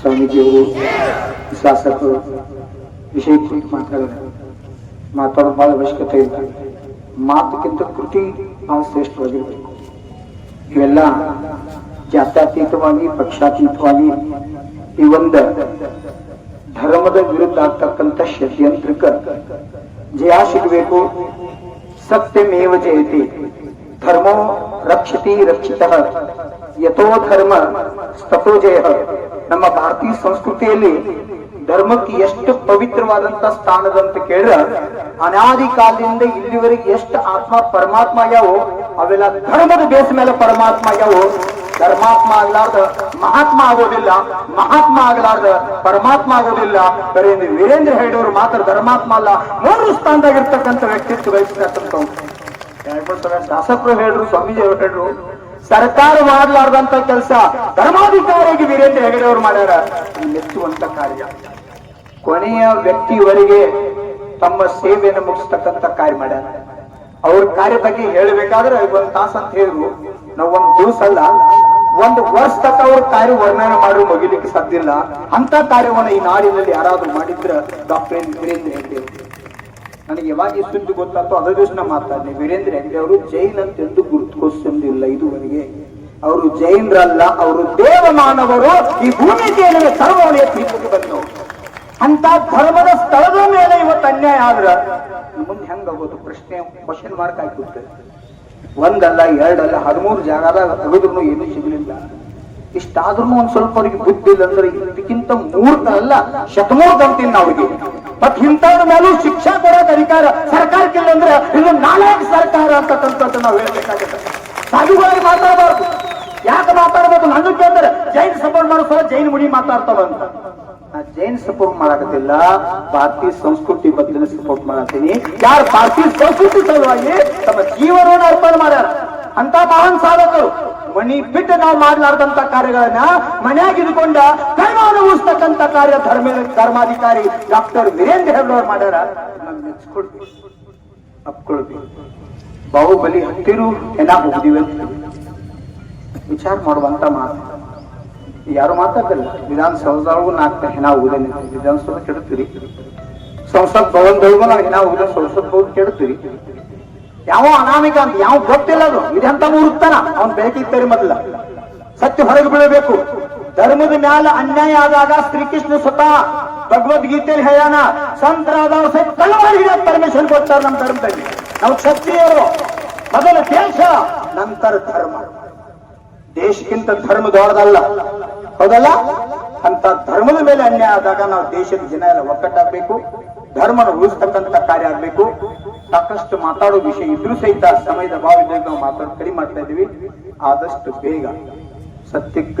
ಸ್ವಾಮೀಜಿಯವರು ಶಾಸಕರು ವಿಷಯ ಕುರಿತು ಮಾತಾಡೋದು ಮಾತಾಡೋದು ಬಹಳ ಅವಶ್ಯಕತೆ ಇಲ್ಲ ಮಾತಕ್ಕಿಂತ ಕೃತಿ ನಾವು ಶ್ರೇಷ್ಠವಾಗಿರ್ಬೇಕು ಇವೆಲ್ಲ ಜಾತ್ಯತೀತವಾಗಿ ಪಕ್ಷಾತೀತವಾಗಿ ಈ ಒಂದು ಧರ್ಮದ ವಿರುದ್ಧ ಆಗ್ತಕ್ಕಂಥ ಷಡ್ಯಂತ್ರಕ್ಕ ಜಯ ಸಿಗಬೇಕು ಸತ್ಯಮೇವ ಜಯತಿ ಧರ್ಮೋ ರಕ್ಷತಿ ರಕ್ಷಿತ ಯಥೋ ಧರ್ಮ ತಥೋ ಜಯ ನಮ್ಮ ಭಾರತೀಯ ಸಂಸ್ಕೃತಿಯಲ್ಲಿ ಧರ್ಮಕ್ಕೆ ಎಷ್ಟು ಪವಿತ್ರವಾದಂತ ಸ್ಥಾನದಂತ ಕೇಳಿದ್ರ ಅನಾದಿ ಕಾಲದಿಂದ ಇಲ್ಲಿವರೆಗೆ ಎಷ್ಟು ಆತ್ಮ ಪರಮಾತ್ಮ ಯಾವು, ಅವೆಲ್ಲ ಧರ್ಮದ ಬೇಸ್ ಮೇಲೆ ಪರಮಾತ್ಮ ಯಾವು, ಧರ್ಮಾತ್ಮ ಆಗ್ಲಾರ್ದ, ಮಹಾತ್ಮ ಆಗೋದಿಲ್ಲ, ಮಹಾತ್ಮ ಆಗ್ಲಾರ್ದ, ಪರಮಾತ್ಮ ಆಗೋದಿಲ್ಲ. ಬರೀ ವೀರೇಂದ್ರ ಹೇಳಿದವರು ಮಾತ್ರ ಧರ್ಮಾತ್ಮ ಅಲ್ಲ, ಮೂರು ಸ್ಥಾನದಾಗಿರ್ತಕ್ಕಂಥ ವ್ಯಕ್ತಿತ್ವ ವಹಿಸ್ತಕ್ಕಂಥವ್ರು ದಾಸಪ್ರು ಹೇಳ್ರು ಸ್ವಾಮೀಜಿ ಅವರು ಹೇಳ್ರು ಸರ್ಕಾರ ಮಾಡಲಾರ್ದಂತ ಕೆಲಸ ಧರ್ಮಾಧಿಕಾರಿಯಾಗಿ ವೀರೇಂದ್ರ ಹೆಗಡೆ ಅವರು ಮಾಡ್ಯಾರ. ಮೆಚ್ಚುವಂತ ಕಾರ್ಯ. ಕೊನೆಯ ವ್ಯಕ್ತಿಯವರೆಗೆ ತಮ್ಮ ಸೇವೆಯನ್ನು ಮುಗಿಸ್ತಕ್ಕಂಥ ಕಾರ್ಯ ಮಾಡ್ಯಾರ. ಅವ್ರ ಕಾರ್ಯ ಬಗ್ಗೆ ಹೇಳಬೇಕಾದ್ರೆ ಒಂದ್ ತಾಸ ಅಂತ ಹೇಳಿದ್ರು. ನಾವು ಒಂದು ದಿವಸ ಅಲ್ಲ, ಒಂದು ವರ್ಷ ತಕ್ಕ ಅವ್ರ ಕಾರ್ಯ ವರ್ಣನೆ ಮಾಡಿ ಮುಗಿಲಿಕ್ಕೆ ಸಾಧ್ಯ ಇಲ್ಲ. ಅಂತ ಕಾರ್ಯವನ್ನು ಈ ನಾಡಿನಲ್ಲಿ ಯಾರಾದ್ರೂ ಮಾಡಿದ್ರ ಡಾಕ್ಟರ್ ವೀರೇಂದ್ರ ಹೆಗ್ಡೆ. ನನಗೆ ಯಾವಾಗ ಈ ಅದರ ಅದ ದಿವಸ ವೀರೇಂದ್ರ ಹೆಗ್ಡೆ ಅವರು ಜೈನ್ ಅಂತೆಂದು ಗುರುತಿಸಿಲ್ಲ ಇದುವರೆಗೆ. ಅವರು ಜೈನರಲ್ಲ, ಅವರು ದೇವಮಾನವರು. ಈ ಭೂಮಿ ದೇವರಿಗೆ ಸರ್ವವಳಿಯ ತೀರ್ಪಿಗೆ ಬಂದವರು ಅಂತ ಧರ್ಮದ ಸ್ಥಳದ ಮೇಲೆ ಇವತ್ತು ಅನ್ಯಾಯ ಆದ್ರ ಮುಂದೆ ಹೆಂಗಾಗೋದು ಪ್ರಶ್ನೆ ಕ್ವಶನ್ ಮಾರ್ಕ್ ಆಗಿಬಿಡ್ತದೆ ಒಂದಲ್ಲ, ಎರಡಲ್ಲ, ಹದಿಮೂರು ಜಾಗದಾಗ ತೆಗೆದ್ರು ಏನೂ ಸಿಗಲಿಲ್ಲ. ಇಷ್ಟಾದ್ರೂ ಒಂದ್ ಸ್ವಲ್ಪ ಅವ್ರಿಗೆ ಬುದ್ಧಿ ಇಲ್ಲ ಅಂದ್ರೆ ಇದಕ್ಕಿಂತ ಮೂರ್ತ ಅಲ್ಲ ಶತಮೂರ್ತ ಅಂತೀನಿ ಅವ್ರಿಗೆ ಮತ್ ಇಂಥವ್ರ ಮೇಲೂ ಶಿಕ್ಷಾ ಕೊಡೋಕೆ ಅಧಿಕಾರ ಸರ್ಕಾರಕ್ಕಿಲ್ಲ ಅಂದ್ರೆ ಇದು ನಾಲ್ಕು ಸರ್ಕಾರ ಅಂತಕ್ಕಂಥದ್ದು ನಾವು ಹೇಳ್ಬೇಕಾಗುತ್ತೆ. ಸಾಧುವಾಗಿ ಮಾತಾಡಬಾರ್ದು. ಯಾಕೆ ಮಾತಾಡಬೇಕು? ನನ್ನ ಕೇಳಿದ್ರೆ ಜೈನ್ ಸಪೋರ್ಟ್ ಮಾಡೋ ಸಲ ಜೈನ್ ಮುಡಿ ಮಾತಾಡ್ತಾವ ಅಂತ. ನಾ ಜೈನ್ ಸಪೋರ್ಟ್ ಮಾಡಕತ್ತಿಲ್ಲ, ಭಾರತೀಯ ಸಂಸ್ಕೃತಿ ಬದಲಿನ ಸಪೋರ್ಟ್ ಮಾಡತ್ತೀನಿ. ಯಾರು ಭಾರತೀಯ ಸಂಸ್ಕೃತಿ ಸಲುವಾಗಿ ತಮ್ಮ ಜೀವನವನ್ನು ಅರ್ಪಣೆ ಮಾಡ್ಯಾರ? ಅಂತ ಮಹಾನ್ ಸಾಧಕರು. ಮಣಿ ಬಿಟ್ಟು ನಾವು ಮಾಡಲಾರ್ದಂತ ಕಾರ್ಯಗಳನ್ನ ಮನ್ಯಾಗ ಇದ್ಕೊಂಡ ಕರ್ಮ ಅನುಭವಿಸ್ತಕ್ಕಂಥ ಕಾರ್ಯ ಧರ್ಮ, ಧರ್ಮಾಧಿಕಾರಿ ಡಾಕ್ಟರ್ ವೀರೇಂದ್ರ ಹೆಗ್ಡವ್ರು ಮಾಡ್ಯಾರ. ಬಾಹುಬಲಿ ಹತ್ತಿರು ಎಲ್ಲ ವಿಚಾರ ಮಾಡುವಂತ ಮಾತು. ಯಾರು ಮಾತಾಡಲ್ಲ ವಿಧಾನಸೌಧದೊಳಗೂ ನಾಲ್ಕು ಹೆಣ ಹೋಗುದೇನೆ ವಿಧಾನಸೌಧ ಕೆಡುತ್ತೀರಿ. ಸಂಸತ್ ಭವನದೊಳಗೂ ನಾವು ಹೆಣ ಹೋಗುದ ಸಂಸತ್ ಭವನ ಕೆಡುತ್ತೀರಿ. ಯಾವ ಅನಾಮಿಕ ಅಂತ ಯಾವ ಗೊತ್ತಿಲ್ಲ ಅದು. ಇದೆಂತ ಮೂರ್ತಾನ ಅವನ್ ಬೆಳಕಿತ್ತರಿ ಮೊದಲ. ಸತ್ಯ ಹೊರಗೆ ಬೀಳಬೇಕು. ಧರ್ಮದ ಮ್ಯಾಲ ಅನ್ಯಾಯ ಆದಾಗ ಶ್ರೀಕೃಷ್ಣ ಸ್ವತಃ ಭಗವದ್ಗೀತೆಯಲ್ಲಿ ಹೇಳೋಣ ಸಂತರಾದವ್ರ ಸಹಿತ ತಲವಾರು ಹಿಡಿಯ ಪರ್ಮಿಷನ್ ಕೊಡ್ತಾರೆ ನಮ್ಮ ಧರ್ಮದಲ್ಲಿ. ನಾವು ಕ್ಷತ್ರಿಯರು. ಮೊದಲ ದೇಶ ನಂತರ ಧರ್ಮ. ದೇಶಕ್ಕಿಂತ ಧರ್ಮ ದೊಡ್ಡದಲ್ಲ. ಹೌದಲ್ಲ? ಅಂತ ಧರ್ಮದ ಮೇಲೆ ಅನ್ಯಾಯ ಆದಾಗ ನಾವು ದೇಶದ ಜನ ಎಲ್ಲ ಒಕ್ಕಟ್ಟಾಗಬೇಕು ಧರ್ಮನ ಉಳಿಸ್ತಕ್ಕಂತ ಕಾರ್ಯ ಆಗ್ಬೇಕು. ಸಾಕಷ್ಟು ಮಾತಾಡೋ ವಿಷಯ ಇದ್ರೂ ಸಹಿತ ಸಮಯದ ಭಾವದಲ್ಲಿ ನಾವು ಮಾತಾಡೋ, ಕಡಿಮೆ ಮಾಡ್ತಾ ಇದೀವಿ ಆದಷ್ಟು ಬೇಗ ಸತ್ಯಕ್ಕ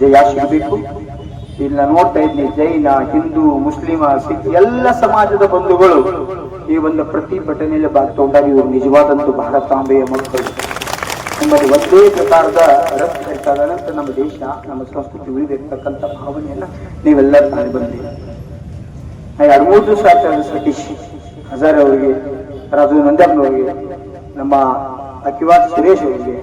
ಜಯ ಸಿಗಬೇಕು. ಇಲ್ಲ, ನೋಡ್ತಾ ಇದ್ದೀನಿ ಜೈನ, ಹಿಂದೂ, ಮುಸ್ಲಿಮ, ಸಿಖ್, ಎಲ್ಲ ಸಮಾಜದ ಬಂಧುಗಳು ಈ ಒಂದು ಪ್ರತಿಭಟನೆಯಲ್ಲಿ ಭಾಗತೊಂಡಾಗ ಇವರು ನಿಜವಾದಂತ ಭಾರತಾಂಬೆಯ ಮಕ್ಕಳು. ನಮ್ಮಲ್ಲಿ ಒಂದೇ ಪ್ರಕಾರದ ಹರಿತಾದ ನಂತರ ನಮ್ಮ ದೇಶ, ನಮ್ಮ ಸಂಸ್ಕೃತಿ ಉಳಿದಿರ್ತಕ್ಕಂಥ ಭಾವನೆಯನ್ನ ನೀವೆಲ್ಲರೂ ನಾ ಮೂರು ದಿವಸ ಸತೀಶ್ ಹಜಾರ್ ಅವರಿಗೆ, ರಾಜು ನಂದಪ್ಪನವರಿಗೆ ನಮ್ಮ ಅಕ್ಕಿವಾದ ಸುರೇಶ್ ಅವರಿಗೆ,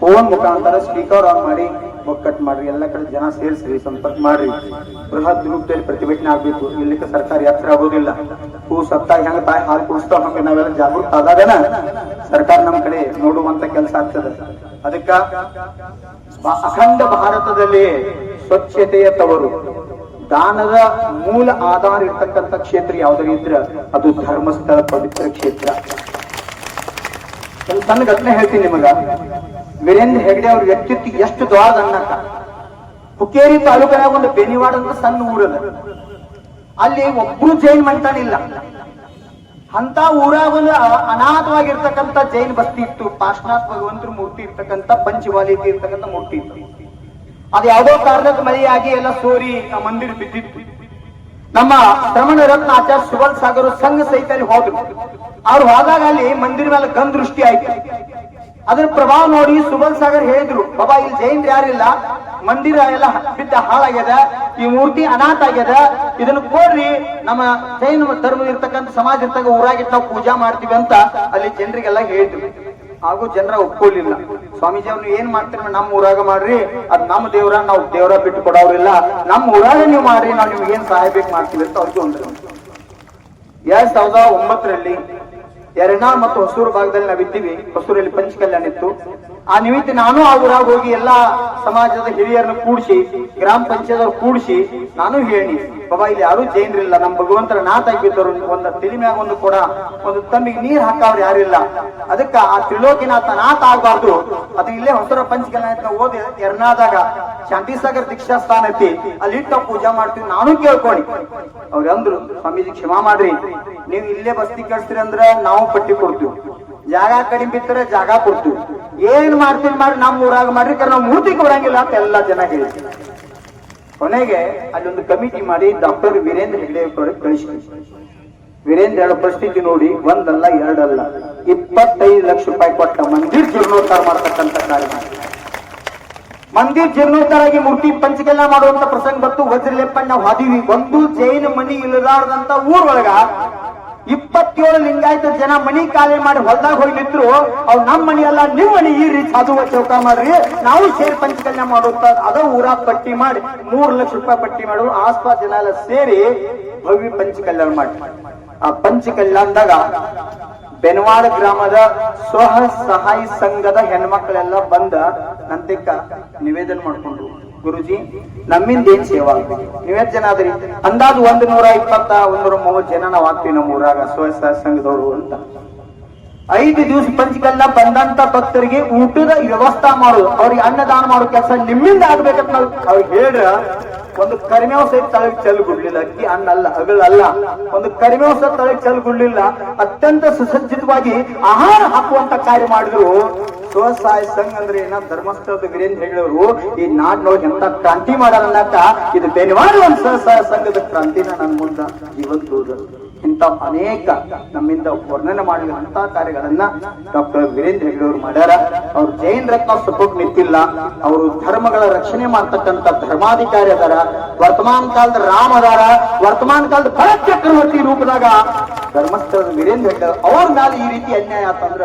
ಫೋನ್ ಮುಖಾಂತರ ಸ್ಪೀಕರ್ ಆನ್ ಮಾಡಿ ಒಕ್ಕಟ್ ಮಾಡ್ರಿ, ಎಲ್ಲ ಕಡೆ ಜನ ಸೇರಿಸ್ರಿ, ಸಂಪರ್ಕ ಮಾಡ್ರಿ. ಬೃಹತ್ ರೂಪದಲ್ಲಿ ಪ್ರತಿಭಟನೆ ಆಗ್ಬೇಕು. ಇಲ್ಲಿಕ್ಕೆ ಸರ್ಕಾರ ಯಾತ್ರೆ ಆಗೋದಿಲ್ಲ. ಹೂ ಸತ್ತಾಗ ಹೆಂಗ ತಾಯಿ ಹಾಲು ಕುಡಿಸ್ತಾವ ಹಂಗೆ ನಾವೆಲ್ಲ ಜಾಗೃತ ಆದಾಗನ ಸರ್ಕಾರ ನಮ್ಮ ಕಡೆ ನೋಡುವಂತ ಕೆಲಸ ಆಗ್ತದೆ. ಅದಕ್ಕ ಅಖಂಡ ಭಾರತದಲ್ಲಿ ಸ್ವಚ್ಛತೆಯ ತವರು. ದಾನದ ಮೂಲ ಆಧಾರ ಇರ್ತಕ್ಕಂಥ ಕ್ಷೇತ್ರ ಯಾವ್ದಾರ ಇದ್ರ ಅದು ಧರ್ಮಸ್ಥಳ ಪವಿತ್ರ ಕ್ಷೇತ್ರ. ಸಣ್ಣ ಘಟನೆ ಹೇಳ್ತೀನಿ ನಿಮಗ. ವೀರೇಂದ್ರ ಹೆಗಡೆ ಅವ್ರ ವ್ಯಕ್ತಿತ್ವ ಎಷ್ಟು ದೊಡ್ಡ ಅನ್ನಕ. ಹುಕ್ಕೇರಿ ತಾಲೂಕಿನ ಒಂದು ಬೆನಿವಾಡ ಅಂತ ಸಣ್ಣ ಊರದ ಅಲ್ಲಿ ಒಬ್ರು ಜೈನ್ ಮಂಟಾನಿಲ್ಲ ಅಂತ ಊರಾಗ ಒಂದು ಅನಾಥವಾಗಿರ್ತಕ್ಕಂಥ ಜೈನ್ ಬಸ್ತಿ ಇತ್ತು. ಪಾಶ್ನಾಥ್ ಭಗವಂತರ ಮೂರ್ತಿ ಇರ್ತಕ್ಕಂಥ ಪಂಚವಾಲಿ ಇರ್ತಕ್ಕಂಥ ಮೂರ್ತಿ ಇತ್ತು. ಅದು ಯಾವುದೋ ಕಾರಣಕ್ಕೆ ಮಳೆಯಾಗಿ ಎಲ್ಲ ಸೋರಿ ಆ ಮಂದಿರ ಬಿದ್ದಿತ್ತು. ನಮ್ಮ ಶ್ರಮಣ ರತ್ನ ಆಚಾರ್ಯ ಸುಬಲ್ ಸಾಗರ್ ಸಂಘ ಸಹಿತ ಅಲ್ಲಿ ಹೋದ್ರು. ಅವ್ರು ಹೋದಾಗ ಅಲ್ಲಿ ಮಂದಿರ ಮೇಲೆ ಗಂಧ ದೃಷ್ಟಿ ಆಯ್ತು. ಅದ್ರ ಪ್ರಭಾವ ನೋಡಿ ಸುಬಲ್ ಸಾಗರ್ ಹೇಳಿದ್ರು, ಬಾಬಾ, ಇಲ್ಲಿ ಜೈನ್ ಯಾರಿಲ್ಲ ಮಂದಿರ ಎಲ್ಲ ಬಿದ್ದ ಹಾಳಾಗ್ಯದ, ಈ ಮೂರ್ತಿ ಅನಾಥ ಆಗ್ಯದ. ಇದನ್ನ ಕೊಡ್ರಿ, ನಮ್ಮ ಜೈನ ಧರ್ಮ ಇರ್ತಕ್ಕಂಥ ಸಮಾಜ ಇರ್ತಕ್ಕ ಊರಾಗಿರ್ತಾವ ಪೂಜಾ ಮಾಡ್ತೀವಿ ಅಂತ ಅಲ್ಲಿ ಜನರಿಗೆಲ್ಲ ಹೇಳಿದ್ರು. ಹಾಗೂ ಜನರ ಒಪ್ಕೊಳ್ಳಿಲ್ಲ. ಸ್ವಾಮೀಜಿ ಅವ್ರು ಏನ್ ಮಾಡ್ತೀರಿ ನಮ್ಮ ಊರಾಗ ಮಾಡ್ರಿ. ಅದ್ ನಮ್ಮ ದೇವ್ರ, ನಾವು ದೇವ್ರ ಬಿಟ್ಟು ಕೊಡೋರಿಲ್ಲ ನಮ್ಮ ಊರಾಗ ನೀವು ಮಾಡ್ರಿ, ನಾವು ನಿಮ್ಗೆ ಏನ್ ಸಹಾಯ ಬೇಕು ಮಾಡ್ತೀವಿ ಅಂತ ಅವ್ರಿಗೆ ಒಂದು ಎರಡ್ ಸಾವಿರದ ಒಂಬತ್ತರಲ್ಲಿ ಎರಡನಾ ಮತ್ತು ಹೊಸೂರು ಭಾಗದಲ್ಲಿ ನಾವಿದ್ದೀವಿ ಹೊಸೂರಲ್ಲಿ ಪಂಚಕಲ್ಯಾಣ ಇತ್ತು. ಆ ನಿಮಿತ್ತ ನಾನು ಆ ಊರಾಗ ಹೋಗಿ ಎಲ್ಲಾ ಸಮಾಜದ ಹಿರಿಯರನ್ನು ಕೂಡಿಸಿ, ಗ್ರಾಮ ಪಂಚಾಯತ್ ಕೂಡಿಸಿ, ನಾನು ಹೇಳಿ ಬಾಬಾ, ಇಲ್ಲಿ ಯಾರು ಜೈನ್ರಿಲ್ಲ ನಮ್ಮ ಭಗವಂತರ ನಾಥ ಬಿದ್ದರು ಒಂದು ತಿಳಿಮ್ಯಾಗ ಮ್ಯಾಗ ಒಂದು ಕೂಡ ಒಂದು ತಮ್ಮಿಗೆ ನೀರ್ ಹಾಕವ್ರು ಯಾರಿಲ್ಲ ಅದಕ್ಕ ಆ ತ್ರಿಲೋಕಿನಾಥ ನಾಥ ಆಗ್ಬಾರ್ದು. ಅದು ಇಲ್ಲೇ ಹೊಸರ ಪಂಚಕಲ್ಯಾಣ ಓದಿ ಎರ್ನಾದಾಗ ಶಾಂತಿಸಾಗರ್ ದೀಕ್ಷಾ ಸ್ಥಾನ ಐತಿ ಅಲ್ಲಿ ಇಟ್ಟು ಪೂಜಾ ಮಾಡ್ತೀವಿ. ನಾನು ಕೇಳ್ಕೊಳ್ಳಿ ಅವ್ರ ಅಂದ್ರು, ಸ್ವಾಮೀಜಿ ಕ್ಷಮಾ ಮಾಡ್ರಿ. ನೀವು ಇಲ್ಲೇ ಬಸ್ತಿ ಕಳ್ಸ್ತೀರಿ ಅಂದ್ರ ನಾವು ಪಟ್ಟಿ ಕೊಡ್ತೀವಿ. ಜಾಗ ಕಡಿಮೆ ಬಿತ್ತರೆ ಜಾಗ ಕೊಡ್ತೀವಿ. ಏನ್ ಮಾಡ್ತೀನಿ ಮಾಡಿ ನಮ್ಮ ಊರಾಗ ಮಾಡ್ರಿ ಕಾರಣ ಮೂರ್ತಿ ಕೊಡಂಗಿಲ್ಲ ಅಂತ ಎಲ್ಲಾ ಜನ ಹೇಳಿ ಕೊನೆಗೆ ಅಲ್ಲೊಂದು ಕಮಿಟಿ ಮಾಡಿ ಡಾಕ್ಟರ್ ವೀರೇಂದ್ರ ಹೆಗ್ಡೆ ಕಳಿಸಿ ವೀರೇಂದ್ರ ಹೇಳೋ ಪರಿಸ್ಥಿತಿ ನೋಡಿ, ಒಂದಲ್ಲ, ಎರಡಲ್ಲ. ಇಪ್ಪತ್ತೈದು ಲಕ್ಷ ರೂಪಾಯಿ ಕೊಟ್ಟ ಮಂದಿರ್ ಜೀರ್ಣೋದ್ಧಾರ ಮಾಡ್ತಕ್ಕಂಥ ಕಾರ್ಯ. ಮಂದಿರ್ ಜೀರ್ಣೋದ್ಧಾರಾಗಿ ಮೂರ್ತಿ ಪಂಚಗೆಲ್ಲ ಮಾಡುವಂತ ಪ್ರಸಂಗ ಬಂತು. ವಜ್ರಲೆಪ್ಪಣ್ಣ ನಾವು ಹಾದಿವಿ ಒಂದು ಜೈನ ಮನಿ ಇಲ್ಲದಾರ್ದಂತ ಊರೊಳಗ ಇಪ್ಪತ್ತೇಳು ಲಿಂಗಾಯತ ಜನ ಮನಿ ಖಾಲಿ ಮಾಡಿ ಹೊಲ್ದಾಗ ಹೋಗಿ ನಿಂತರು ಅವ್ ನಮ್ಮ ಮನಿ ಅಲ್ಲ ನಿಮ್ ಮನಿ ಈ ರೀತಿ ಸಾಧುವ ಚೌಕ ಮಾಡ್ರಿ, ನಾವು ಸೇರಿ ಪಂಚಕಲ್ಯಾಣ ಮಾಡುತ್ತ ಅದ ಊರ ಪಟ್ಟಿ ಮಾಡಿ, ಮೂರ್ ಲಕ್ಷ ರೂಪಾಯಿ ಪಟ್ಟಿ ಮಾಡು ಆಸ್ಪಾಸ್ ಜನ ಎಲ್ಲ ಸೇರಿ ಭವ್ಯ ಪಂಚಕಲ್ಯಾಣ ಮಾಡಿ. ಆ ಪಂಚಕಲ್ಯಾಣದಾಗ ಬೆನವಾಡ ಗ್ರಾಮದ ಸ್ವಹ ಸಹಾಯ ಸಂಘದ ಹೆಣ್ಮಕ್ಳೆಲ್ಲ ಬಂದ ನಂತಿಕ್ಕ ನಿವೇದನೆ ಮಾಡ್ಕೊಂಡ್ರು. ಗುರುಜಿ, ನಮ್ಮಿಂದ ಏನ್ ಸೇವಾ ಆಗ್ತೀವಿ ನೀವೇ ಜನ ಅದ್ರಿ ಅಂದಾಜು ಒಂದ್ ನೂರ ಇಪ್ಪತ್ತ ಒಂದೂರ ಮೂವತ್ ಜನ ನಾವ್ ಆಗ್ತೀವಿ ನಮ್ಮ ಊರಾಗ ಸ್ವಸಂಘದವರು ಅಂತ. ಐದು ದಿವಸ ಪಂಚಕಲ್ಲ ಬಂದಂತ ಭಕ್ತರಿಗೆ ಊಟದ ವ್ಯವಸ್ಥೆ ಮಾಡೋದು ಅವ್ರಿಗೆ ಅನ್ನದಾನ ಮಾಡೋ ಕೆಲಸ ನಿಮ್ಮಿಂದ ಆಗ್ಬೇಕಂತ ನಾವು ಅವ್ರಿಗೆ ಹೇಳ್ರ, ಒಂದು ಕರಿಮೇವ ಸಹಿತ ತಳಗ್ ಚೆಲ್ಗುಡ್ಲಿಲ್ಲ ಅಕ್ಕಿ, ಅನ್ನ ಅಲ್ಲ ಅಗಳಲ್ಲ ಒಂದು ಕರಿಮೇವ ಸಹ ತಳಗ್ ಚೆಲ್ಗುಡ್ಲಿಲ್ಲ ಅತ್ಯಂತ ಸುಸಜ್ಜಿತವಾಗಿ ಆಹಾರ ಹಾಕುವಂತ ಕಾರ್ಯ ಮಾಡಿದ್ರು. ಸ್ವಸಹಾಯ ಸಂಘ ಅಂದ್ರೆ ಏನ? ಧರ್ಮಸ್ಥಳದ ವೀರೇಂದ್ರ ಹೇಳೋರು ಈ ನಾಡಿನೊಳಗೆ ಎಂತ ಕ್ರಾಂತಿ ಮಾಡಲ್ಲಕ್ಕ ಇದು ಬೆನಿವಾರ ಒಂದು ಸ್ವಸಹಾಯ ಸಂಘದ ಕ್ರಾಂತಿನ ನನ್ನ ಮುಂದ ಇವತ್ತು ಇಂಥ ಅನೇಕ ನಮ್ಮಿಂದ ವರ್ಣನೆ ಮಾಡಿದಂತ ಕಾರ್ಯಗಳನ್ನ ಡಾಕ್ಟರ್ ವೀರೇಂದ್ರ ಹೆಗ್ಡೆ ಅವರು ಮಾಡ್ಯಾರ. ಅವ್ರು ಜೈನ್ ರತ್ನ ಸಪೋರ್ಟ್ ನಿಂತಿಲ್ಲ. ಅವರು ಧರ್ಮಗಳ ರಕ್ಷಣೆ ಮಾಡ್ತಕ್ಕಂತ ಧರ್ಮಾಧಿಕಾರಿ ಅದಾರ. ವರ್ತಮಾನ ಕಾಲದ ರಾಮ ಅದಾರ. ವರ್ತಮಾನ ಕಾಲದ ಭರತ್ ಚಕ್ರವರ್ತಿ ರೂಪದಾಗ ಧರ್ಮಸ್ಥಳದ ವೀರೇಂದ್ರ ಹೆಗ್ಡೆ ಅವ್ರ ಮೇಲೆ ಈ ರೀತಿ ಅನ್ಯಾಯ ಆತಂದ್ರ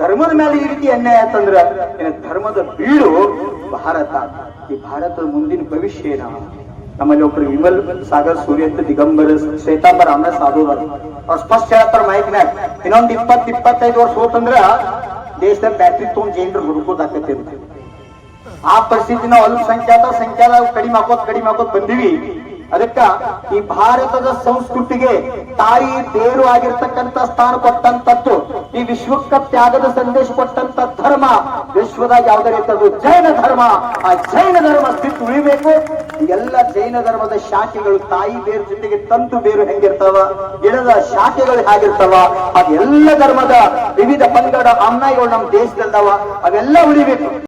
ಧರ್ಮದ ಮೇಲೆ ಈ ರೀತಿ ಅನ್ಯಾಯ ಇನ್ನು ಧರ್ಮದ ಬೀಡು ಭಾರತ. ಈ ಭಾರತದ ಮುಂದಿನ ಭವಿಷ್ಯ ಏನ? ನಮ್ಮಲ್ಲಿ ಒಬ್ರು ವಿಮಲ್ ಸಾಗರ್ ಸೂರ್ಯ ಅಂತ ದಿಗಂಬರ, ಶ್ವೇತಾಂಬರ ಅಮ್ಮ ಸಾಧು ಅವ್ರು ಸ್ಪಷ್ಟ ಹೇಳ್ತಾರ ಮೈಕ್ನ್ಯಾಗ ಇನ್ನೊಂದ್ ಇಪ್ಪತ್ ಇಪ್ಪತ್ತೈದು ವರ್ಷ ಹೋತಂದ್ರ ದೇಶದ ಬ್ಯಾಟ್ರಿ ತೊಗೊಂಡ್ ಜೈನರು ಹುಡುಕೋದಾಕತಿ ಅಂತ. ಆ ಪರಿಸ್ಥಿತಿ ನಾವು ಅಲ್ಪಸಂಖ್ಯಾತ ಸಂಖ್ಯಾತ ಕಡಿಮೆ ಹಾಕೋದ್ ಕಡಿಮೆ ಹಾಕೋದ್ ಬಂದಿವಿ. ಅದಕ್ಕ ಈ ಭಾರತದ ಸಂಸ್ಕೃತಿಗೆ ತಾಯಿ ಬೇರು ಆಗಿರ್ತಕ್ಕಂಥ ಸ್ಥಾನ ಕೊಟ್ಟಂತದ್ದು ಈ ವಿಶ್ವಕ್ಕ ತ್ಯಾಗದ ಸಂದೇಶ ಕೊಟ್ಟಂತ ಧರ್ಮ, ವಿಶ್ವದ ಯಾವುದೇ ರೀತಿಯದು ಜೈನ ಧರ್ಮ, ಆ ಜೈನ ಧರ್ಮ ಸ್ಥಿತಿ ಉಳಿಬೇಕು. ಎಲ್ಲ ಜೈನ ಧರ್ಮದ ಶಾಖೆಗಳು ತಾಯಿ ಬೇರು ಜೊತೆಗೆ ತಂತು ಬೇರು ಹೆಂಗಿರ್ತಾವ, ಗಿಡದ ಶಾಖೆಗಳು ಹೇಗಿರ್ತಾವ ಅದೆಲ್ಲ ಧರ್ಮದ ವಿವಿಧ ಪಂಗಡ ಅಮ್ನಾಯಿಗಳು ನಮ್ಮ ದೇಶದಲ್ಲವ ಅವೆಲ್ಲ ಉಳಿಬೇಕು.